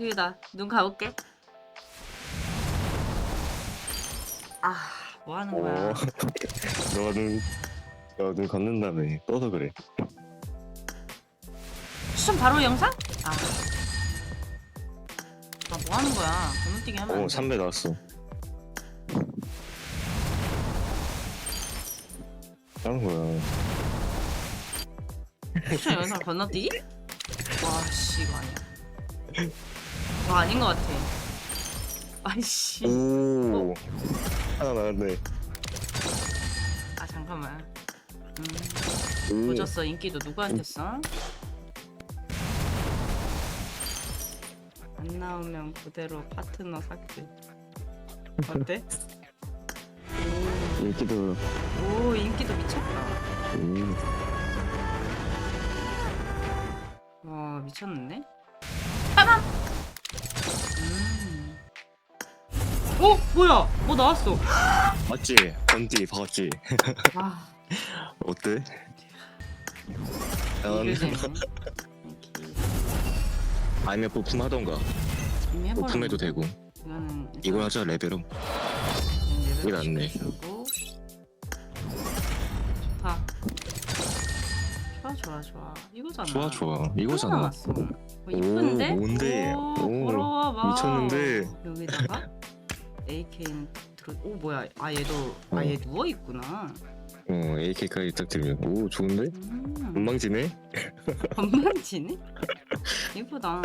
여기다 눈 가볼게. 아, 뭐 하는 거야? 오. 너는 너는 걷는 다음에 떠서 그래. 추천 바로 영상? 아. 아, 뭐 하는 거야? 건너뛰기 하면. 안오 돼. 3배 나왔어. 하는 거야. 추천 영상 건너뛰기? 와, 씨, 이거 아니야. 와, 아닌 것 같아. 아이씨. 오 하나 나왔네. 아, 잠깐만. 음, 오. 보졌어. 인기도 누구한테 써? 안 나오면 그대로 파트너 삭제. 어때? 인기도 오, 인기도 미쳤다. 음. 와 미쳤는데? 빠밤! 어 뭐야? 뭐 나왔어? 맞지? 건디 박았지? 아 어때? 난 이글잼. 아니면 부품 하던가 이미 해버렸네. 부품해도 되고 이거는 이걸 하자 레벨업 이게 낫네. 주고 좋다. 좋아 좋아 좋아. 이거잖아. 좋아 좋아 또 이거잖아. 어, 이쁜데? 오, 뭔데? 오, 오, 걸어와 봐. 미쳤는데? 여기다가 AK는 들어. 오 뭐야? 아 얘도 아 어. 얘 누워 있구나. 어 AK까지 딱 들면 오 좋은데? 음. 건방지네? 건방지네? 이쁘다.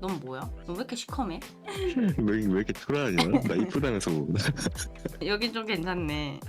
넌 뭐야? 너 왜 이렇게 시커매? 왜, 왜 이렇게 초라하냐? 나 이쁘다면서 여긴 좀 괜찮네.